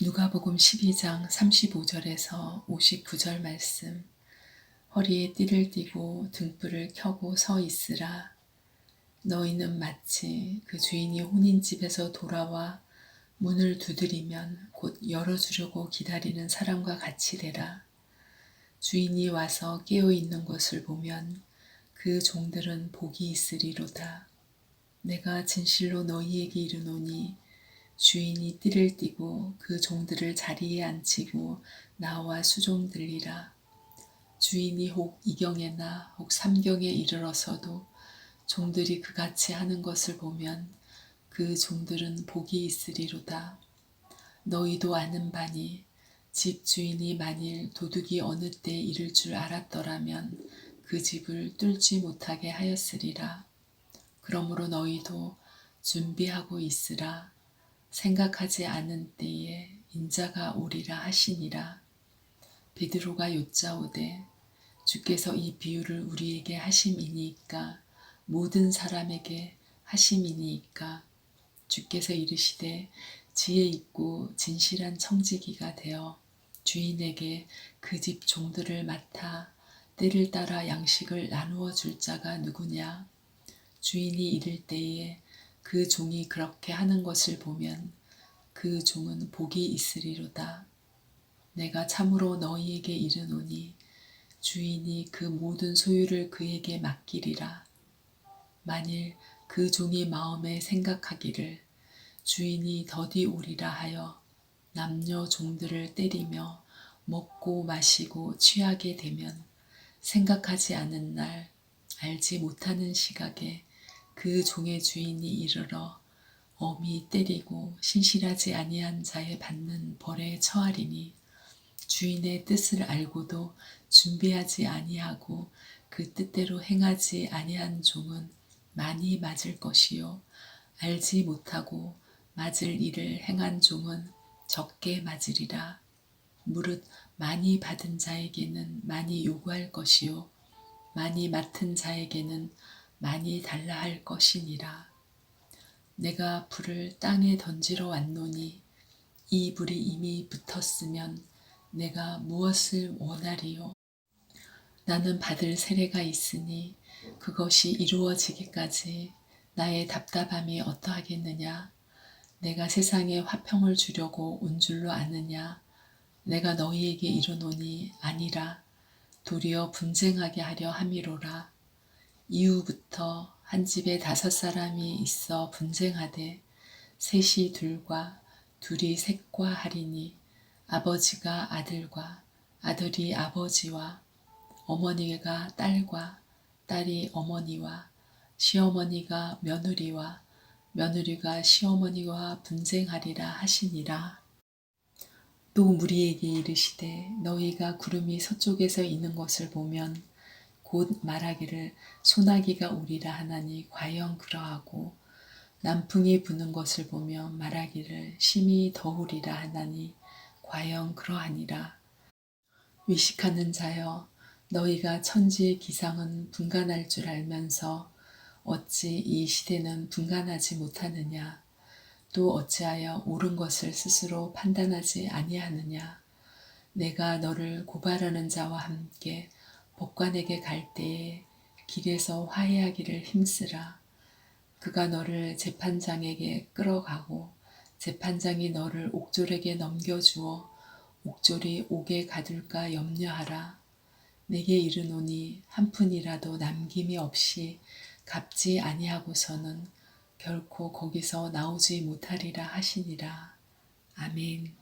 누가복음 12장 35절에서 59절 말씀. 허리에 띠를 띠고 등불을 켜고 서 있으라. 너희는 마치 그 주인이 혼인집에서 돌아와 문을 두드리면 곧 열어주려고 기다리는 사람과 같이 되라. 주인이 와서 깨어 있는 것을 보면 그 종들은 복이 있으리로다. 내가 진실로 너희에게 이르노니 주인이 띠를 띠고 그 종들을 자리에 앉히고 나와 수종들리라. 주인이 혹 이경에나 혹 삼경에 이르러서도 종들이 그같이 하는 것을 보면 그 종들은 복이 있으리로다. 너희도 아는 바니 집 주인이 만일 도둑이 어느 때 이를 줄 알았더라면 그 집을 뚫지 못하게 하였으리라. 그러므로 너희도 준비하고 있으라. 생각하지 않은 때에 인자가 오리라 하시니라. 베드로가 여짜오되 주께서 이 비유를 우리에게 하심이니이까 모든 사람에게 하심이니이까 주께서 이르시되 지혜 있고 진실한 청지기가 되어 주인에게 그 집 종들을 맡아 때를 따라 양식을 나누어 줄 자가 누구냐 주인이 이를 때에 그 종이 그렇게 하는 것을 보면 그 종은 복이 있으리로다. 내가 참으로 너희에게 이르노니 주인이 그 모든 소유를 그에게 맡기리라. 만일 그 종이 마음에 생각하기를 주인이 더디 오리라 하여 남녀 종들을 때리며 먹고 마시고 취하게 되면 생각하지 않은 날 알지 못하는 시각에 그 종의 주인이 이르러 엄히 때리고 신실하지 아니한 자에 받는 벌에 처하리니 주인의 뜻을 알고도 준비하지 아니하고 그 뜻대로 행하지 아니한 종은 많이 맞을 것이요. 알지 못하고 맞을 일을 행한 종은 적게 맞으리라. 무릇 많이 받은 자에게는 많이 요구할 것이요. 많이 맡은 자에게는 많이 달라 할 것이니라. 내가 불을 땅에 던지러 왔노니 이 불이 이미 붙었으면 내가 무엇을 원하리요? 나는 받을 세례가 있으니 그것이 이루어지기까지 나의 답답함이 어떠하겠느냐? 내가 세상에 화평을 주려고 온 줄로 아느냐? 내가 너희에게 이르노니 아니라 도리어 분쟁하게 하려 함이로라. 이후부터 한 집에 다섯 사람이 있어 분쟁하되 셋이 둘과 둘이 셋과 하리니 아버지가 아들과 아들이 아버지와 어머니가 딸과 딸이 어머니와 시어머니가 며느리와 며느리가 시어머니와 분쟁하리라 하시니라. 또 무리에게 이르시되 너희가 구름이 서쪽에서 있는 것을 보면 곧 말하기를 소나기가 오리라 하나니 과연 그러하고 남풍이 부는 것을 보며 말하기를 심히 더우리라 하나니 과연 그러하니라. 위식하는 자여 너희가 천지의 기상은 분간할 줄 알면서 어찌 이 시대는 분간하지 못하느냐 또 어찌하여 옳은 것을 스스로 판단하지 아니하느냐 내가 너를 고발하는 자와 함께 법관에게 갈 때에 길에서 화해하기를 힘쓰라. 그가 너를 재판장에게 끌어가고 재판장이 너를 옥졸에게 넘겨주어 옥졸이 옥에 가둘까 염려하라. 내게 이르노니 한 푼이라도 남김이 없이 갚지 아니하고서는 결코 거기서 나오지 못하리라 하시니라. 아멘.